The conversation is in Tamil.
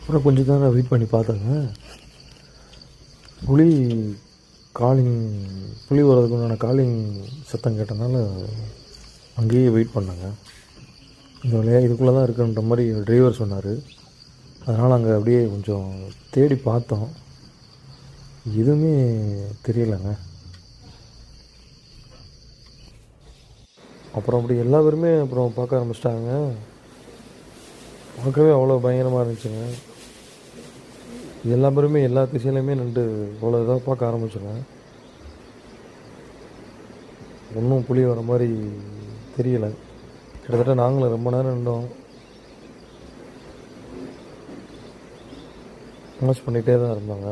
அப்புறம் கொஞ்சம் நேரம் வெயிட் பண்ணி பார்த்தேங்க. புலி காலிங் புலி வர்றதுக்கு உண்டான காலிங் சத்தம் கேட்டனால அங்கேயே வெயிட் பண்ணேங்க. இந்த வழியாக இதுக்குள்ளே தான் இருக்குன்ற மாதிரி டிரைவர் சொன்னார். அதனால் அங்கே அப்படியே கொஞ்சம் தேடி பார்த்தோம். எதுவுமே தெரியலைங்க. அப்புறம் அப்படி எல்லா பேருமே அப்புறம் பார்க்க ஆரம்பிச்சிட்டாங்க. பார்க்கவே அவ்வளோ பயங்கரமாக இருந்துச்சுங்க. எல்லா பேருமே எல்லா திசையிலையுமே நின்று அவ்வளோ இதாக பார்க்க ஆரம்பிச்சோங்க. ஒன்றும் புலி வர மாதிரி தெரியலை. கிட்டத்தட்ட நாங்களும் ரொம்ப நேரம் நின்றோம். வாட்ச் பண்ணிகிட்டே தான் இருந்தாங்க.